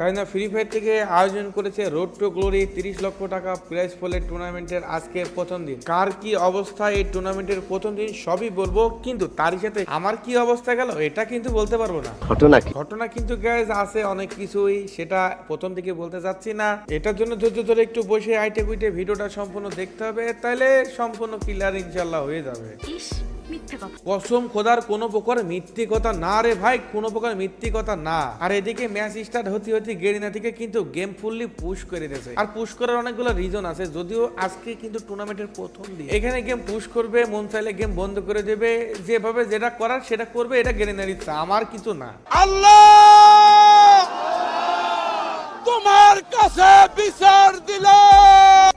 তাই না free fire থেকে আয়োজন করেছে রোড টু গ্লোরি তিরিশ লক্ষ টাকা প্রাইজ ফলের টুর্নামেন্টের আজকের প্রথম দিন। কার কি অবস্থা এই টুর্নামেন্টের প্রথম দিন সবই বলব কিন্তু তারই সাথে আমার কি অবস্থা গেল এটা কিন্তু বলতে পারব না। ঘটনা ঘটনা কিন্তু গ্যাস আছে অনেক কিছুই সেটা প্রথম দিকে বলতে যাচ্ছি না। এটার জন্য ধৈর্য ধরে একটু বসে আইটে কুইটে ভিডিওটা সম্পূর্ণ দেখতে হবে তাহলে সম্পূর্ণ ক্লিয়ার ইনশাল্লাহ হয়ে যাবে। ইস মিথ্যে কথা। কসম খোদার কোনো প্রকার মিথ্যে কথা না রে ভাই কোনো প্রকার মিথ্যে কথা না। আর এদিকে ম্যাচ স্টার্ট হতে হতে গেরিনা থেকে কিন্তু গেম ফুললি পুশ করে দিয়েছে। আর পুশ করার অনেকগুলো রিজন আছে যদিও আজকে কিন্তু টুর্নামেন্টের প্রথম দিন। এখানে গেম পুশ করবে মন চাইলে গেম বন্ধ করে দেবে যেভাবে যেটা করার সেটা করবে এটা গেরিনার ইচ্ছা আমার কিছু না। আল্লাহ! তোমার কাছে বিচার দিলাম।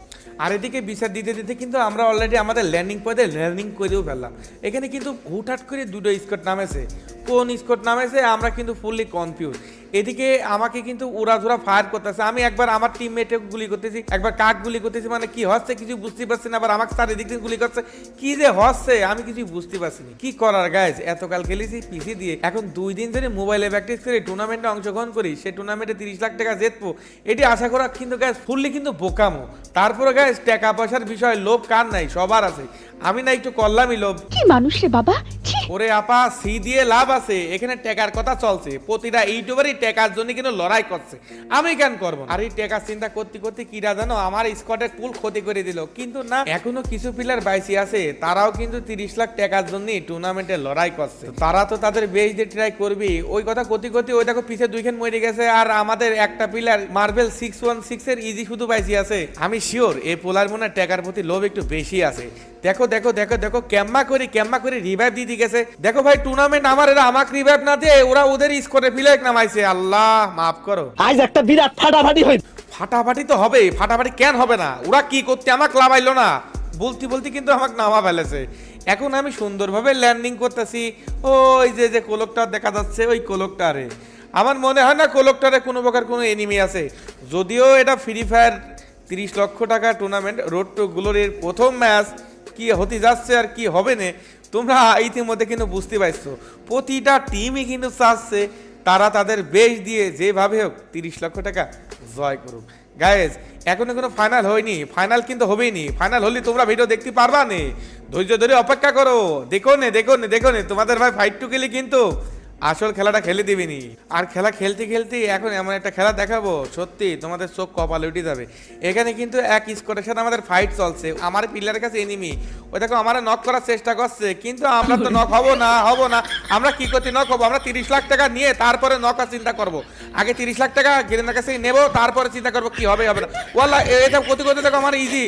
আর এদিকে বিচার দিতে দিতে কিন্তু আমরা অলরেডি আমাদের ল্যান্ডিং পয়েন্টে ল্যান্ডিং করেও ফেললাম। এখানে কিন্তু হুটহাট করে দুটো স্কট নামেছে। কোন স্কট নামেছে? আমরা কিন্তু ফুললি কনফিউজ এদিকে আমাকে কিন্তু উড়াধুরা ফায়ার করতেছে। আমি একবার আমার টিমমেটে গুলি করতেছি, একবার কাক গুলি করতেছি মানে কি হচ্ছে কিছু বুঝতে পারছি না, আবার আমাকে তার এদিক থেকে গুলি করছে। কি যে হচ্ছে, আমি কিছু বুঝতে পারছি না। কি করার গাইজ এতকাল খেলেছি পিসি দিয়ে। এখন দুই দিন ধরে মোবাইলে প্র্যাকটিস করে টুর্নামেন্টে অংশগ্রহণ করি। সেই টুর্নামেন্টে তিরিশ লাখ টাকা জিতবো। এটি আশা করা কিন্তু গ্যাস ফুললি কিন্তু বোকামো। তারপরে গ্যাস টাকা পয়সার বিষয় লোভ কার নাই? সবার আছে। আমি না একটু করলামই লোভ। কি মানুষ রে বাবা? ছি। ওরে আপা সি দিয়ে লাভ আছে। এখানে টেকার কথা চলছে। প্রতিটা ইউটিউবারই টেকার জন্য কিন্তু লড়াই করছে। আমি কেন করব আর এই টেকার চিন্তা করতে করতে কিরা জানো আমার স্কটের কুল ক্ষতি করে দিল। কিন্তু না এখনও কিছু প্লেয়ার বাইসি আছে। তারাও কিন্তু তিরিশ লাখ টাকার জন্য টুর্নামেন্টে লড়াই করছে। তারা তো তাদের বেশ দিয়ে ট্রাই করবি। ওই কথা করতে করতে ওই দেখো পিছে দুইখান মরে গেছে। আর আমাদের একটা player marble six one six এর ইজি শুধু বাইসি আছে। আমি শিওর এই পোলার মনে টাকার প্রতি লোভ একটু বেশি আছে। দেখো দেখো দেখো দেখো ক্যাম্মা করে ক্যাম্মা করে রিভাইভ দিয়ে গেছে। দেখো ভাই টুর্নামেন্ট আমার এরা আমাকে রিভাইভ না দিয়ে ওরা ওদের স্কোরে ফিলেক নামাইছে। আল্লাহ মাফ করো। আজ একটা বিরাট ফাটাফাটি হয়েছে ফাটাফাটি তো হবে ফাটাফাটি কেন হবে না? ওরা কি করতে আমাকে লাভাইলো না? বলতে বলতে কিন্তু আমাকে নামা ফেলেছে। এখন আমি সুন্দরভাবে ল্যান্ডিং করতেছি। ওই যে যে কোলকটার দেখা যাচ্ছে ওই কোলকটারে। আমার মনে হয় না কোলকটারে কোনো প্রকার কোনো এনিমি আছে। যদিও এটা ফ্রি ফায়ার তিরিশ লক্ষ টাকা টুর্নামেন্ট রোড টু গ্লোরির প্রথম ম্যাচ কি হতে যাচ্ছে আর কি হবে না, তোমরা ইতিমধ্যে কিন্তু বুঝতে পারছ। প্রতিটা টিমই কিন্তু চাচ্ছে তারা তাদের বেশ দিয়ে যেভাবে হোক তিরিশ লক্ষ টাকা জয় করুক। গায়েজ এখনও কোনো ফাইনাল হয়নি ফাইনাল কিন্তু হবেই নি। ফাইনাল হলে তোমরা ভিডিও দেখতে পারবা নে। ধৈর্য ধরে অপেক্ষা করো। দেখো নে দেখো নে দেখো নে। তোমাদের ভাই ফাইট টু কিন্তু আসল খেলাটা খেলে দিবিনি। আর খেলা খেলতে খেলতে এখন এমন একটা খেলা দেখাবো, সত্যি তোমাদের চোখ কপালে উঠে যাবে। এখানে কিন্তু এক স্কোরের সাথে আমাদের ফাইট চলছে। আমার পিলারের কাছে এনিমি ওই দেখো আমার নক করার চেষ্টা করছে, কিন্তু আমরা তো নক হব না হব না। আমরা কি করতে নক হব। আমরা তিরিশ লাখ টাকা নিয়ে তারপরে নকার চিন্তা করব। আগে তিরিশ লাখ টাকা গেরেনার কাছে নেব, তারপরে চিন্তা করব কি হবে হবে না। ওয়াল্লা এটা করতে করতে দেখো আমার ইজি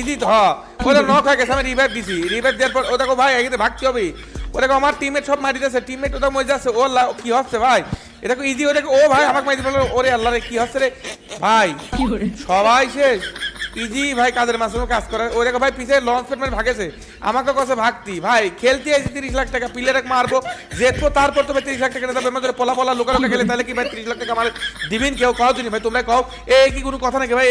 ইজি হ। ওটা নক হয়ে গেছে, আমি রিভাইভ দিছি। রিভাইভ দেওয়ার পর, ও দেখো ভাই এখানে ভাগতে হবে। ও দেখো আমার টিমমেট সব মারি যাচ্ছে টিমমেট ওটা মরে যাচ্ছে। ও কি হচ্ছে ভাই? এটা ইজি ও দেখো ও ভাই আমাকে মারি দিল ওরে আল্লাহ রে কি হচ্ছে রে? ভাই সবাই শেষ। ইজি ভাই কাজের মাধ্যমে কাজ করে। ওই দেখো ভাই পিছিয়ে লঞ্চ পেটমেন্ট ভাগেছে। আমাকে কাছে ভাগতি? ভাই খেলতে আইছি তিরিশ লাখ টাকা প্লেয়ারে মারবো। জেতবো তারপর তুমি তিরিশ লাখ টাকা দেবে আমাদের পোলা পোলা লোকা লোকা খেলে তাহলে কি ভাই তিরিশ লাখ টাকা আমার দিবেন কেউ কও তুমি ভাই তোমরা কও? এ কি কোনো কথা নাকি? ভাই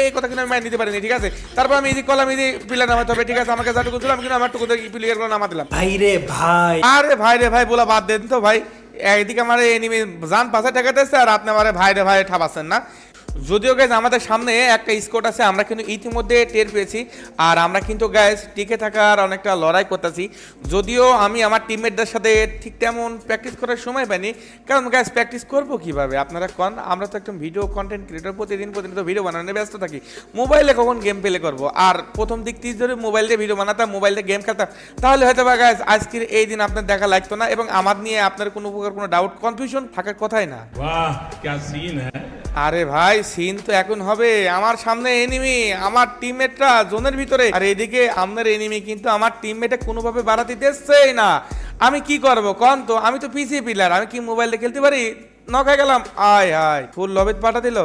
এই কথা কিন্তু আমি মাইনে নিতে পারিনি ঠিক আছে? তারপর আমি ইজি কলাম ইজি প্লেয়ার নামাতে হবে ঠিক আছে আমাকে যাটুকু দিলাম কিন্তু আমার টুকু প্লেয়ারগুলো নামা দিলাম। ভাইরে ভাই। আরে ভাই রে ভাই বলা বাদ দেন তো ভাই। একদিকে আমার এনিমি জান পাশে ঠেকাতেছে আর আপনি আমার ভাই রে ভাই ঠাপাচ্ছেন না। যদিও গ্যাস আমাদের সামনে একটা স্কোট আছে, আমরা কিন্তু ইতিমধ্যে টের পেয়েছি, আর আমরা কিন্তু গ্যাস টিকে থাকার অনেকটা লড়াই করতেছি। যদিও আমি আমার টিমমেটদের সাথে ঠিক তেমন প্র্যাকটিস করার সময় পাইনি, কারণ গ্যাস প্র্যাকটিস করব কীভাবে? আপনারা কন, আমরা তো একদম ভিডিও কন্টেন্ট ক্রিয়েটর প্রতিদিন প্রতিনিয়ত ভিডিও বানানো ব্যস্ত থাকি। মোবাইলে কখন গেম পেলে করব? আর প্রথম দিক থেকে মোবাইল মোবাইলে ভিডিও বানাতাম মোবাইলে গেম খেলতাম, তাহলে হয়তো বা গ্যাস আজকের এই দিন আপনার দেখা লাগতো না, এবং আমার নিয়ে আপনার কোনো প্রকার কোনো ডাউট কনফিউশন থাকার কথাই না। বাহ আরে ভাই সিন তো এখন হবে। আমার সামনে এনিমি আমার টিমমেটরা জোনের ভিতরে। আর এদিকে আপনার এনিমি কিন্তু আমার টিমমেটে কোনোভাবে বাড়াতে দিচ্ছেই না। আমি কি করব কন তো? আমি তো পিসি পিলার আমি কি মোবাইলে খেলতে পারি? নখায় গেলাম। আয় আয়। ফুল লবেট পাঠা দিল।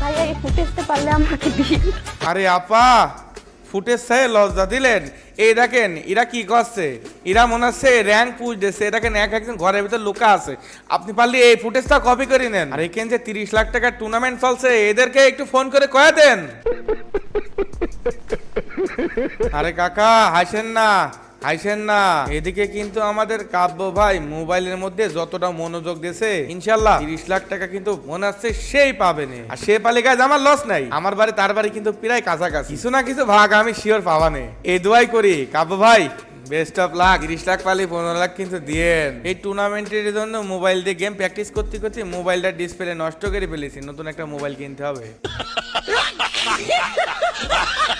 ভাই এই ফুটেজতে পারলে আমাকে দিন আরে আপা ফুটেজ সে লজ্জা দিলেন। এই দেখেন, এরা কি করছে? এরা মনে হচ্ছে র্যাঙ্ক দিচ্ছে এ দেখেন, এক একজন ঘরের ভিতরে লুকা আছে। আপনি পারলে এই ফুটেজটা কপি করে নেন। আর এখানে যে তিরিশ লাখ টাকার টুর্নামেন্ট চলছে, এদেরকে একটু ফোন করে কয়ে দেন। আরে কাকা, হাসেন না। আইসেন না। এদিকে কিন্তু আমাদের কাব্য ভাই মোবাইলের মধ্যে যতটা মনোযোগ দিয়েছে, ইনশাল্লাহ তিরিশ লাখ টাকা কিন্তু মনে হচ্ছে সেই পাবে না। আর সে পালে গাছ আমার লস নাই। আমার বাড়ি, তার বাড়ি কিন্তু প্রায় কাছাকাছি। কিছু না কিছু ভাগ আমি শিওর পাবা নে। এই দোয়াই করি, কাব্য ভাই বেস্ট অফ লাখ তিরিশ লাখ পালে পনেরো লাখ কিন্তু দিয়েন। এই টুর্নামেন্টের জন্য মোবাইল দিয়ে গেম প্র্যাকটিস করতে করতে মোবাইলটা ডিসপ্লে নষ্ট করে ফেলেছি। নতুন একটা মোবাইল কিনতে হবে।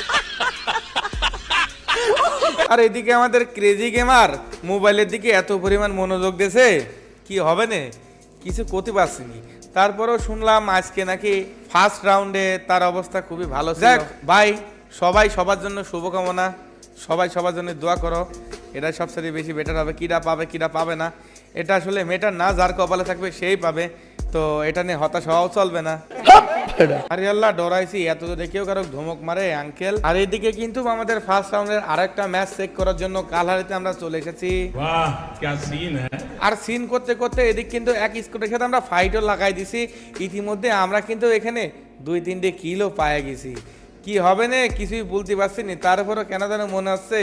আর এদিকে আমাদের ক্রেজি গেমার মোবাইলের দিকে এত পরিমাণ মনোযোগ দিয়েছে কি হবে না? কিছু করতে পারছিনি তারপরেও শুনলাম আজকে নাকি ফার্স্ট রাউন্ডে তার অবস্থা খুবই ভালো ছিল। যাক ভাই সবাই সবার জন্য শুভকামনা সবাই সবার জন্য দোয়া করো। এটা সবচেয়ে বেশি বেটার হবে। কিরা পাবে কিরা পাবে না এটা আসলে মেটার না যার কপালে থাকবে সেই পাবে। তো এটা নিয়ে হতাশ হওয়াও চলবে না। ডরাইছি। এত কারও ধমক মারে আঙ্কেল আর এদিকে কিন্তু আমাদের ফার্স্ট রাউন্ডের আরেকটা ম্যাচ চেক করার জন্য আমরা চলে এসেছি। আর সিন করতে করতে এদিক কিন্তু এক স্কোটের সাথে আমরা ফাইটও লাগাই দিছি। ইতিমধ্যে আমরা কিন্তু এখানে দুই তিনটে কিলো পায়ে গেছি। কি হবে না কিছুই বলতে পারছি না। তারপরও কেন যেন মনে হচ্ছে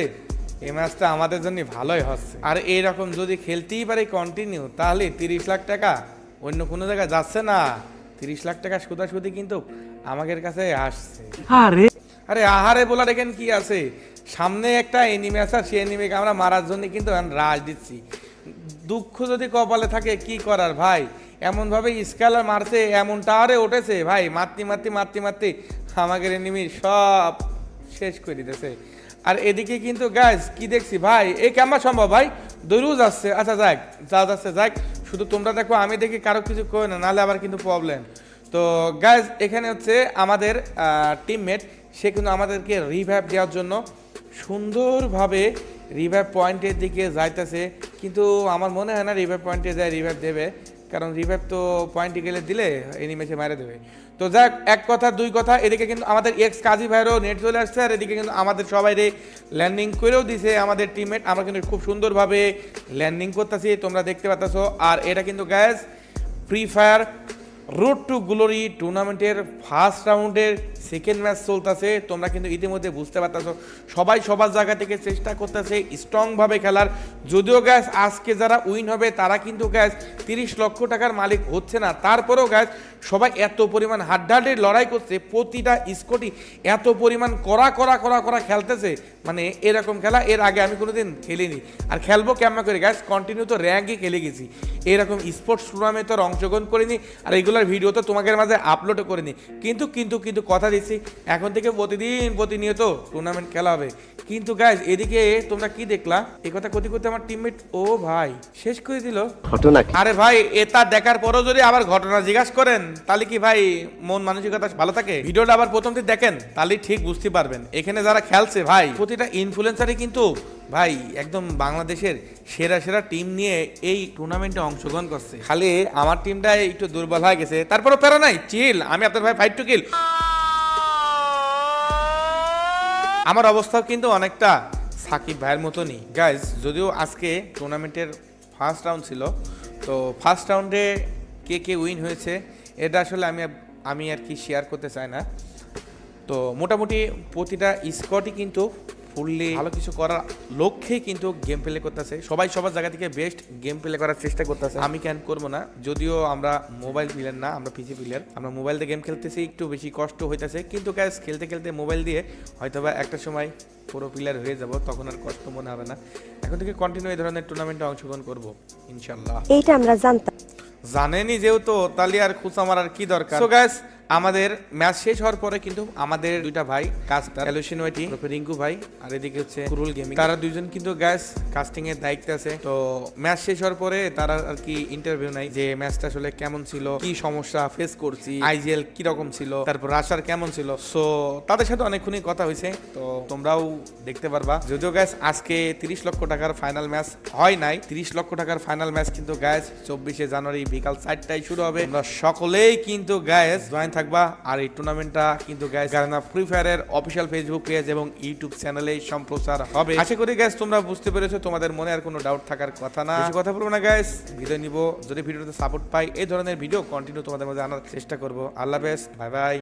এই ম্যাচটা আমাদের জন্য ভালোই হচ্ছে। আর এইরকম যদি খেলতেই পারে কন্টিনিউ তাহলে তিরিশ লাখ টাকা অন্য কোনো জায়গায় যাচ্ছে না। তিরিশ লাখ টাকা সুদাসুদি কিন্তু আমাদের কাছে আসছে। আরে। আহারে বলার এখানে কি আছে? সামনে একটা এনিমে আছে আর সেই এনিমেকে আমরা মারার জন্য কিন্তু রাজ দিচ্ছি। দুঃখ যদি কপালে থাকে কি করার ভাই? এমন ভাবে স্কেলার মারছে এমন টাওয়ারে উঠেছে। ভাই মারতে মারতে মারতে মারতে আমাদের এনিমি সব শেষ করে দিতেছে। আর এদিকে কিন্তু গ্যাস কি দেখছি? ভাই এই কেমন সম্ভব ভাই? দৌড়েও যাচ্ছে আচ্ছা যাক যা যাচ্ছে যাক। শুধু তোমরা দেখো, আমি দেখি কারও কিছু কই না, নাহলে আবার কিন্তু প্রবলেম তো গাইজ এখানে হচ্ছে আমাদের টিমমেট সে কিন্তু আমাদেরকে রিভাইভ দেওয়ার জন্য সুন্দরভাবে রিভাইভ পয়েন্টের দিকে যাইতেছে। কিন্তু আমার মনে হয় না রিভাইভ পয়েন্টে যায় রিভাইভ দেবে। কারণ রিভাইভ তো পয়েন্টে গেলে দিলে এনিমেশে মারে দেবে। তো যাক, এক কথা, দুই কথা, এদিকে কিন্তু আমাদের এক্স কাজী ভাইয়েরও নেট চলে আসছে আর এদিকে কিন্তু আমাদের সবাই ল্যান্ডিং করেও দিছে আমাদের টিমমেট আমরা কিন্তু খুব সুন্দরভাবে ল্যান্ডিং করতেছি, তোমরা দেখতে পাচ্ছ আর এটা কিন্তু gas free fire road to glory টুর্নামেন্টের ফার্স্ট রাউন্ডের সেকেন্ড ম্যাচ চলতেছে। তোমরা কিন্তু ইতিমধ্যে বুঝতে পারতেছ। সবাই সবার জায়গা থেকে চেষ্টা করতেছে স্ট্রংভাবে খেলার। যদিও গ্যাস আজকে যারা উইন হবে, তারা কিন্তু গ্যাস তিরিশ লক্ষ টাকার মালিক হচ্ছে না। তারপরেও গ্যাস সবাই এত পরিমাণ হাড্ডাহাড্ডি লড়াই করছে প্রতিটা স্কোটি এত পরিমাণ করা করা করা করা খেলতেছে। মানে এরকম খেলা এর আগে আমি কোনোদিন খেলিনি। আর খেলব কেমন করে গ্যাস কন্টিনিউ তো র্যাঙ্কে খেলে গেছি। এরকম স্পোর্টস টুর্নামেন্টে তো অংশগ্রহণ করিনি আর এগুলোর ভিডিও তো তোমাদের মাঝে আপলোডও করিনি। কিন্তু কিন্তু কিন্তু কথা দিচ্ছি এখন থেকে প্রতিদিন প্রতিনিয়ত টুর্নামেন্ট খেলা হবে। কিন্তু গাইজ এদিকে তোমরা কি দেখলা? এই কথা করতে করতে আমার টিমমেট ও ভাই শেষ করে দিল। ঘটনা আরে ভাই এটা দেখার পরও যদি আবার ঘটনা জিজ্ঞাসা করেন তাহলে কি ভাই মন মানসিকতা ভালো থাকে? ভিডিওটা আবার প্রথম থেকে দেখেন তাহলে ঠিক বুঝতে পারবেন। এখানে যারা খেলছে ভাই, প্রতিটা ইনফ্লুয়েন্সারই কিন্তু ভাই একদম বাংলাদেশের সেরা সেরা টিম নিয়ে এই টুর্নামেন্টে অংশগ্রহণ করছে। খালি আমার টিমটা একটু দুর্বল হয়ে গেছে, তারপরও প্যারা নাই চিল আমি আপনার ভাই ফাইট টু কিল আমার অবস্থাও কিন্তু অনেকটা সাকিব ভাইয়ের মতনই। গাইজ যদিও আজকে টুর্নামেন্টের ফার্স্ট রাউন্ড ছিল, তো ফার্স্ট রাউন্ডে কে কে উইন হয়েছে এটা আসলে আমি আমি আর কি শেয়ার করতে চাই না। তো মোটামুটি প্রতিটা স্কটই কিন্তু ফুললি ভালো কিছু করার লক্ষ্যেই কিন্তু গেম প্লে করতেছে। সবাই সবার জায়গা থেকে বেস্ট গেম প্লে করার চেষ্টা করতেছে। আমি ক্যান করব না, যদিও আমরা মোবাইল প্লেয়ার না, আমরা পিসি প্লেয়ার আমরা মোবাইল দিয়ে গেম খেলতেছি, একটু বেশি কষ্ট হইতেছে। কিন্তু গ্যাস খেলতে খেলতে মোবাইল দিয়ে হয়তোবা একটা সময় পুরো প্লেয়ার হয়ে যাব, তখন আর কষ্ট মনে হবে না। এখন থেকে কন্টিনিউ এই ধরনের টুর্নামেন্টে অংশগ্রহণ করব ইনশাল্লাহ এইটা আমরা জানতাম। জানেনি যেহেতু তাহলে আর খুঁচা মারার কি দরকার? সো গ্যাস আমাদের ম্যাচ শেষ হওয়ার পরে কিন্তু আমাদের দুইটা ভাই কাস্টার এলোশন ওয়াইটি রিঙ্কু ভাই আর এদিকে হচ্ছে কুরুল গেমিং। তারা দুইজন কিন্তু গ্যাস কাস্টিং এর দায়িত্বে আছে। তো ম্যাচ শেষ হওয়ার পরে তারা আর কি ইন্টারভিউ নাই যে ম্যাচটা আসলে কেমন ছিল কি সমস্যা ফেস করছি আইজিএল কি রকম ছিল তারপর রাশার কেমন ছিল। সো তাদের সাথে অনেকক্ষণই কথা হয়েছে। তো তোমরাও দেখতে পারবা। যদিও গ্যাস আজকে তিরিশ লক্ষ টাকার ফাইনাল ম্যাচ হয় নাই। তিরিশ লক্ষ টাকার ফাইনাল ম্যাচ কিন্তু গ্যাস চব্বিশে জানুয়ারি বিকাল চারটায় শুরু হবে। আমরা সকলেই কিন্তু গ্যাস জয়েন থাকবা। আর এই টুর্নামেন্টটা কিন্তু গ্যাস গারানা ফ্রি ফায়ারের অফিসিয়াল ফেসবুক পেজ এবং ইউটিউব চ্যানেলে সম্প্রচার হবে। আশা করি গ্যাস তোমরা বুঝতে পেরেছ, তোমাদের মনে আর কোনো ডাউট থাকার কথা না। বেশি কথা বলব না গ্যাস ভিডিও নিব। যদি ভিডিওতে সাপোর্ট পাই, এই ধরনের ভিডিও কন্টিনিউ তোমাদের মধ্যে আনার চেষ্টা করব। আল্লাহ বেস বাই বাই